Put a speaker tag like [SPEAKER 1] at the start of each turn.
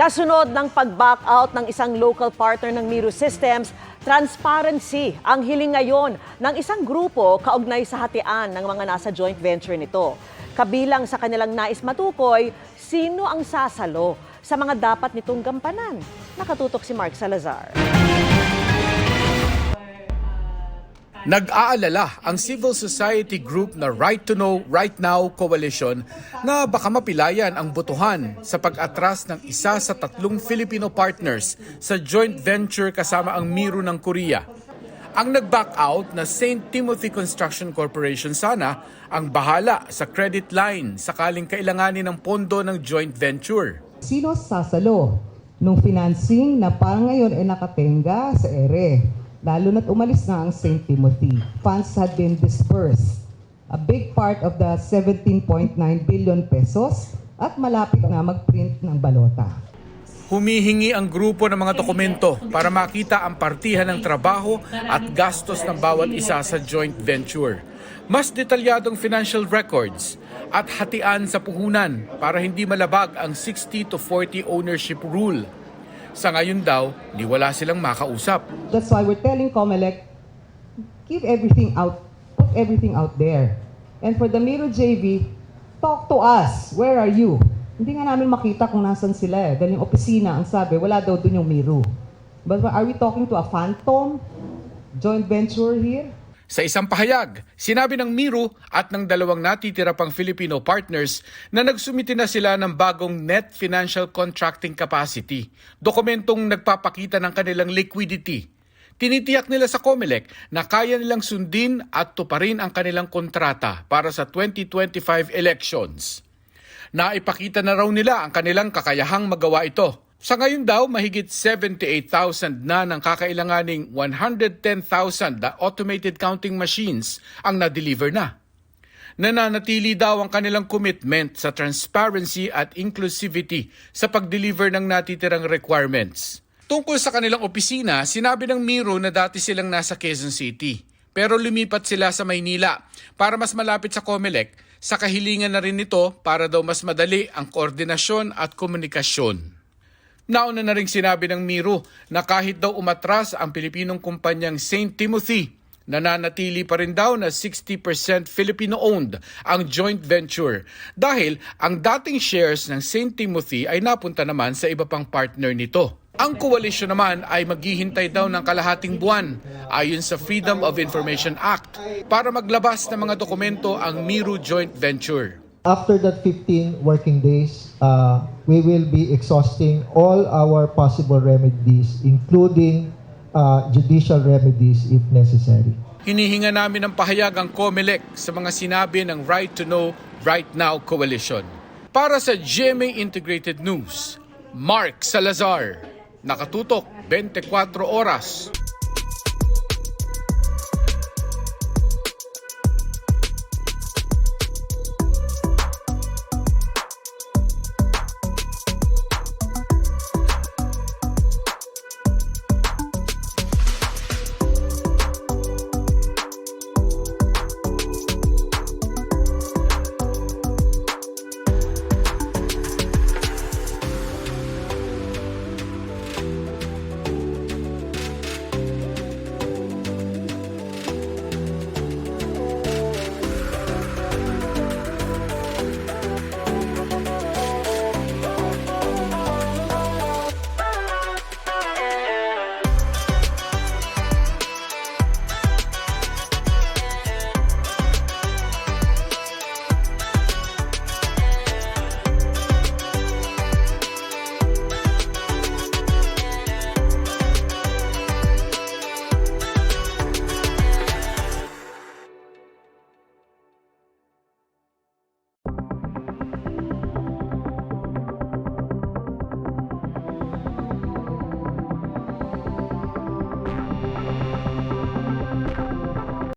[SPEAKER 1] Kasunod ng pag-back out ng isang local partner ng Miro Systems, transparency ang hiling ngayon ng isang grupo kaugnay sa hatian ng mga nasa joint venture nito. Kabilang sa kanilang nais matukoy, sino ang sasalo sa mga dapat nitong gampanan? Nakatutok si Mark Salazar.
[SPEAKER 2] Nag-aalala ang civil society group na Right to Know, Right Now Coalition na baka mapilayan ang botohan sa pag-atras ng isa sa tatlong Filipino partners sa joint venture kasama ang Miro ng Korea. Ang nag-back out na St. Timothy Construction Corporation sana ang bahala sa credit line sakaling kailanganin ng pondo ng joint venture.
[SPEAKER 3] Sino sasalo nung financing na parang ngayon ay nakatenga sa ere? Lalo na't umalis na ang St. Timothy. Funds had been dispersed. A big part of the 17.9 billion pesos at malapit na mag-print ng balota.
[SPEAKER 2] Humihingi ang grupo ng mga dokumento para makita ang partihan ng trabaho at gastos ng bawat isa sa joint venture. Mas detalyadong financial records at hatian sa puhunan para hindi malabag ang 60 to 40 ownership rule. Sa ngayon daw, ni wala silang makausap.
[SPEAKER 3] That's why we're telling Comelec, give everything out, put everything out there. And for the Miro JV, talk to us. Where are you? Hindi nga namin makita kung nasan sila eh. Dahil yung opisina, ang sabi, wala daw dun yung Miro. But are we talking to a phantom joint venture here?
[SPEAKER 2] Sa isang pahayag, sinabi ng Miro at ng dalawang natitira pang Filipino partners na nagsumiti na sila ng bagong Net Financial Contracting Capacity, dokumentong nagpapakita ng kanilang liquidity. Tinitiyak nila sa COMELEC na kaya nilang sundin at tuparin ang kanilang kontrata para sa 2025 elections. Naipakita na raw nila ang kanilang kakayahang magawa ito. Sa ngayon daw, mahigit 78,000 na ng kakailanganing 110,000 na automated counting machines ang na-deliver na. Nananatili daw ang kanilang commitment sa transparency at inclusivity sa pag-deliver ng natitirang requirements. Tungkol sa kanilang opisina, sinabi ng Miro na dati silang nasa Quezon City. Pero lumipat sila sa Maynila para mas malapit sa Comelec sa kahilingan na rin nito para daw mas madali ang koordinasyon at komunikasyon. Nauna na rin sinabi ng Miro na kahit daw umatras ang Pilipinong kumpanyang St. Timothy, nananatili pa rin daw na 60% Filipino-owned ang joint venture dahil ang dating shares ng St. Timothy ay napunta naman sa iba pang partner nito. Ang koalisyon naman ay maghihintay daw ng kalahating buwan ayon sa Freedom of Information Act para maglabas ng mga dokumento ang Miro Joint Venture.
[SPEAKER 4] After that 15 working days, uh, we will be exhausting all our possible remedies, including uh, judicial remedies if necessary.
[SPEAKER 2] Hinihinga namin ng pahayag ang COMELEC sa mga sinabi ng Right to Know, Right Now Coalition. Para sa GMA Integrated News, Mark Salazar. Nakatutok 24 oras.